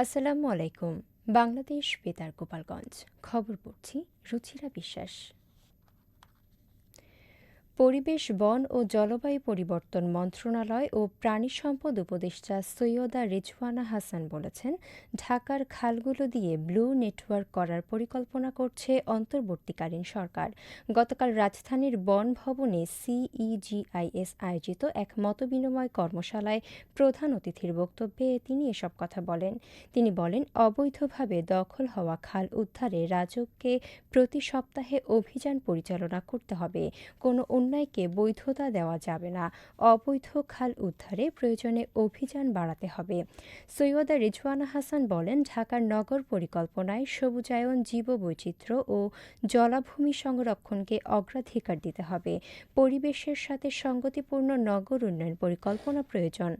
আসসালামু আলাইকুম বাংলাদেশ বেতার গোপালগঞ্জ। খবর পড়ছি রুচিরা বিশ্বাস। পরিবেশ, বন ও জলবায়ু পরিবর্তন মন্ত্রণালয় ও প্রাণী সম্পদ উপদেষ্টা সৈয়দা রিজওয়ানা হাসান বলেছেন, ঢাকার খালগুলো দিয়ে ব্লু নেটওয়ার্ক করার পরিকল্পনা করছে অন্তর্বর্তীকালীন সরকার। গতকাল রাজধানীর বন ভবনে সিইজিআইএস আয়োজিত এক মতবিনিময় কর্মশালায় প্রধান অতিথির বক্তব্যে তিনি এসব কথা বলেন। তিনি বলেন, অবৈধভাবে দখল হওয়া খাল উদ্ধারে রাজককে প্রতি সপ্তাহে অভিযান পরিচালনা করতে হবে। কোনো অন্যায়কে বৈধতা দেওয়া যাবে না। অবৈধ খাল উদ্ধারে প্রয়োজনে অভিযান বাড়াতে হবে। সৈয়দা রিজওয়ানা হাসান বলেন, ঢাকার নগর পরিকল্পনায় সবুজায়ন জীববৈচিত্র্য ও জলাভূমি সংরক্ষণকে অগ্রাধিকার দিতে হবে। পরিবেশের সাথে সঙ্গতিপূর্ণ নগর উন্নয়ন পরিকল্পনা প্রয়োজন।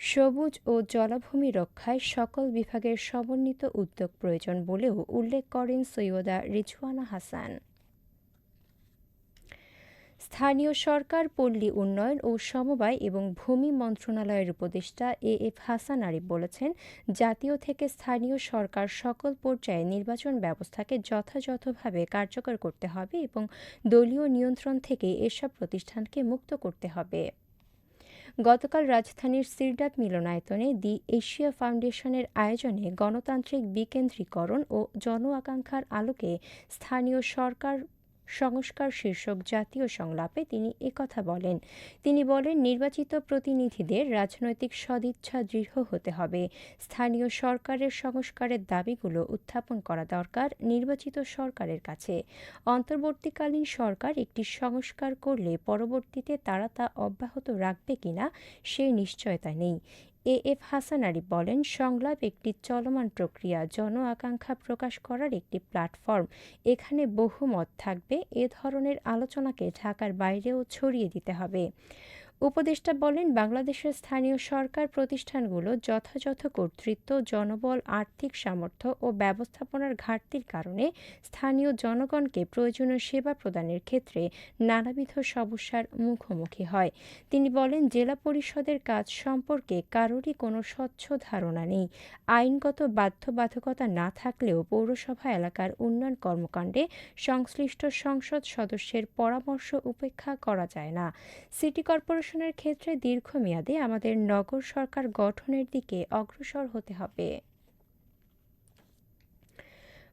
সবুজ ও জলাভূমি রক্ষায় সকল বিভাগের সমন্বিত উদ্যোগ প্রয়োজন বলেও উল্লেখ করেন সৈয়দা রিজওয়ানা হাসান। স্থানীয় সরকার, পল্লী উন্নয়ন ও সমবায় এবং ভূমি মন্ত্রণালয়ের উপদেষ্টা এ এফ হাসান আরিফ বলেছেন, জাতীয় থেকে স্থানীয় সরকার সকল পর্যায়ে নির্বাচন ব্যবস্থাকে যথাযথভাবে কার্যকর করতে হবে এবং দলীয় নিয়ন্ত্রণ থেকে এসব প্রতিষ্ঠানকে মুক্ত করতে হবে। গতকাল রাজধানীর সিরডাক মিলনায়তনে দি এশিয়া ফাউন্ডেশনের আয়োজনে গণতান্ত্রিক বিকেন্দ্রীকরণ ও জন আকাঙ্ক্ষার আলোকে স্থানীয় সরকার সংস্কার শীর্ষক জাতীয় সংলাপে তিনি একথা বলেন। তিনি বলেন, নির্বাচিত প্রতিনিধিদের রাজনৈতিক সদিচ্ছা দৃঢ় হতে হবে। স্থানীয় সরকারের সংস্কারের দাবিগুলো উত্থাপন করা দরকার নির্বাচিত সরকারের কাছে। অন্তর্বর্তীকালীন সরকার একটি সংস্কার করলে পরবর্তীতে তারা তা অব্যাহত রাখবে কিনা সে নিশ্চয়তা নেই। এ এফ হাসান আরিফ বলেন, সংলাপ একটি চলমান প্রক্রিয়া, জন আকাঙ্ক্ষা প্রকাশ করার একটি প্ল্যাটফর্ম। এখানে বহুমত থাকবে, এ ধরনের আলোচনাকে ঢাকার বাইরেও ছড়িয়ে দিতে হবে। উপদেষ্টা বলেন, বাংলাদেশের স্থানীয় সরকার প্রতিষ্ঠানগুলো যথাযথ কর্তৃত্ব, জনবল, আর্থিক সামর্থ্য ও ব্যবস্থাপনার ঘাটতির কারণে স্থানীয় জনগণকে প্রয়োজনীয় সেবা প্রদানের ক্ষেত্রে নানাবিধ সমস্যার মুখোমুখি হয়। তিনি বলেন, জেলা পরিষদের কাজ সম্পর্কে কারোরই কোনো স্বচ্ছ ধারণা নেই। আইনগত বাধ্যবাধকতা না থাকলেও পৌরসভা এলাকার উন্নয়ন কর্মকাণ্ডে সংশ্লিষ্ট সংসদ সদস্যের পরামর্শ উপেক্ষা করা যায় না। সিটি কর্পোরেশন পুনর্বাসনের ক্ষেত্রে দীর্ঘমেয়াদে আমাদের নগর সরকার গঠনের দিকে অগ্রসর হতে হবে।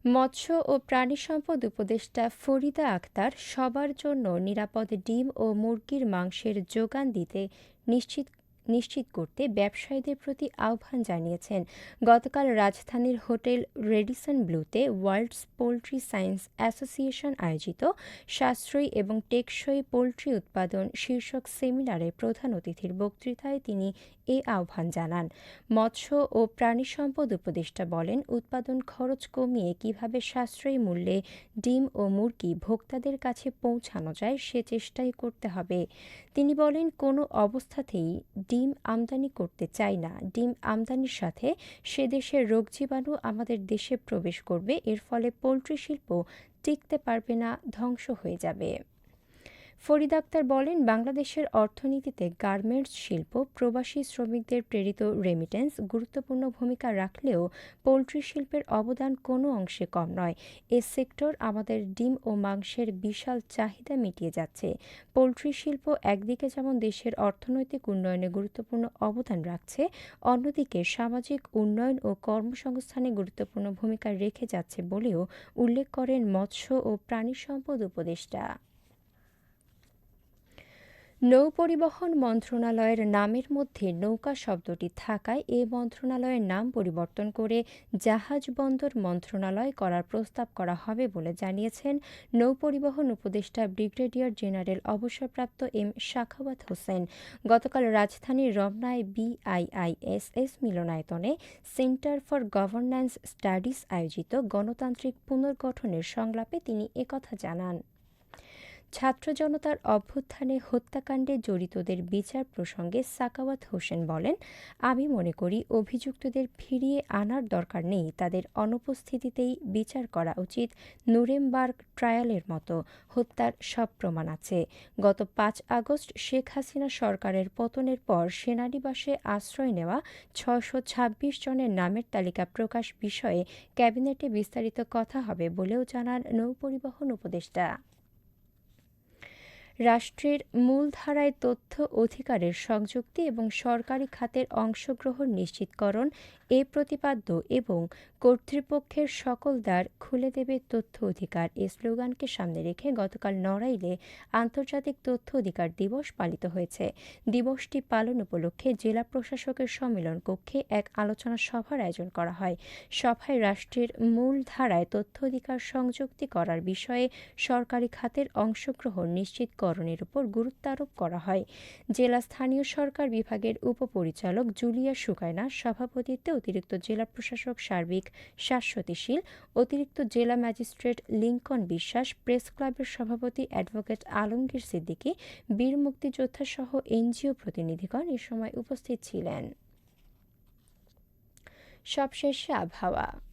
মৎস্য ও প্রাণী সম্পদ উপদেষ্টা ফরিদা আক্তার সবার জন্য নিরাপদ ডিম ও মুরগির মাংসের যোগান দিতে নিশ্চিত নিশ্চিত করতে ব্যবসায়ীদের প্রতি আহ্বান জানিয়েছেন। গতকাল রাজধানীর হোটেল রেডিসন ব্লুতে ওয়ার্ল্ডস পোলট্রি সায়েন্স অ্যাসোসিয়েশন আয়োজিত সাশ্রয়ী এবং টেকসই পোলট্রি উৎপাদন শীর্ষক সেমিনারে প্রধান অতিথির বক্তৃতায় তিনি এ আহ্বান জানান। মৎস্য ও প্রাণী সম্পদ উপদেষ্টা বলেন, উৎপাদন খরচ কমিয়ে কীভাবে সাশ্রয়ী মূল্যে ডিম ও মুরগি ভোক্তাদের কাছে পৌঁছানো যায় সে চেষ্টাই করতে হবে। তিনি বলেন, কোনো অবস্থাতেই ডিম আমদানি করতে চাই না। ডিম আমদানির সাথে সে দেশের রোগ জীবাণু আমাদের দেশে প্রবেশ করবে, এর ফলে পোলট্রি শিল্প টিকতে পারবে না, ধ্বংস হয়ে যাবে। ফরিদ আক্তার বলেন, বাংলাদেশের অর্থনীতিতে গার্মেন্টস শিল্প, প্রবাসী শ্রমিকদের প্রেরিত রেমিটেন্স গুরুত্বপূর্ণ ভূমিকা রাখলেও পোলট্রি শিল্পের অবদান কোনো অংশে কম নয়। এ সেক্টর আমাদের ডিম ও মাংসের বিশাল চাহিদা মিটিয়ে যাচ্ছে। পোলট্রি শিল্প একদিকে যেমন দেশের অর্থনৈতিক উন্নয়নে গুরুত্বপূর্ণ অবদান রাখছে, অন্যদিকে সামাজিক উন্নয়ন ও কর্মসংস্থানে গুরুত্বপূর্ণ ভূমিকা রেখে যাচ্ছে বলেও উল্লেখ করেন মৎস্য ও প্রাণী সম্পদ উপদেষ্টা। নৌপরিবহন মন্ত্রণালয়ের নামের মধ্যে নৌকা শব্দটি থাকায় এ মন্ত্রণালয়ের নাম পরিবর্তন করে জাহাজ বন্দর মন্ত্রণালয় করার প্রস্তাব করা হবে বলে জানিয়েছেন নৌপরিবহন উপদেষ্টা ব্রিগেডিয়ার জেনারেল অবসরপ্রাপ্ত এম শাখাওয়াত হোসেন। গতকাল রাজধানীর রমনায় বিআইআইএসএস মিলনায়তনে সেন্টার ফর গভর্ন্যান্স স্টাডিজ আয়োজিত গণতান্ত্রিক পুনর্গঠনের সংলাপে তিনি একথা জানান। ছাত্র জনতার অভ্যুত্থানে হত্যাকাণ্ডে জড়িতদের বিচার প্রসঙ্গে সাকাওয়াত হোসেন বলেন, আমি মনে করি অভিযুক্তদের ফিরিয়ে আনার দরকার নেই। তাদের অনুপস্থিতিতেই বিচার করা উচিত। নুরেমবার্গ ট্রায়ালের মতো হত্যার সব প্রমাণ আছে। গত পাঁচ আগস্ট শেখ হাসিনা সরকারের পতনের পর সেনানিবাসে আশ্রয় নেওয়া ছয়শো ছাব্বিশ জনের নামের তালিকা প্রকাশ বিষয়ে ক্যাবিনেটে বিস্তারিত কথা হবে বলেও জানান নৌপরিবহন উপদেষ্টা। রাষ্ট্রের মূলধারায় তথ্য অধিকারের সংযুক্তি এবং সরকারি খাতের অংশগ্রহণ নিশ্চিতকরণ এ প্রতিপাদ্য এবং কর্তৃপক্ষের সকল দ্বার খুলে দেবে তথ্য অধিকার এ স্লোগানকে সামনে রেখে গতকাল নড়াইলে আন্তর্জাতিক তথ্য অধিকার দিবস পালিত হয়েছে। দিবসটি পালন উপলক্ষে জেলা প্রশাসকের সম্মেলন কক্ষে এক আলোচনা সভার আয়োজন করা হয়। সভায় রাষ্ট্রের মূল ধারায় তথ্য অধিকার সংযুক্তি করার বিষয়ে সরকারি খাতের অংশগ্রহণ নিশ্চিতকরণের উপর গুরুত্ব আরোপ করা হয়। জেলা স্থানীয় সরকার বিভাগের উপপরিচালক জুলিয়া সুকায়না সভাপতিত্বে অতিরিক্ত জেলা প্রশাসক সার্বিক শাশ্বতীশীল, অতিরিক্ত জেলা ম্যাজিস্ট্রেট লিঙ্কন বিশ্বাস, প্রেস ক্লাবের সভাপতি অ্যাডভোকেট আলমগীর সিদ্দিকী, বীর মুক্তিযোদ্ধা সহ এনজিও প্রতিনিধিগণ এ সময় উপস্থিত ছিলেন। সবশেষে আবহাওয়া।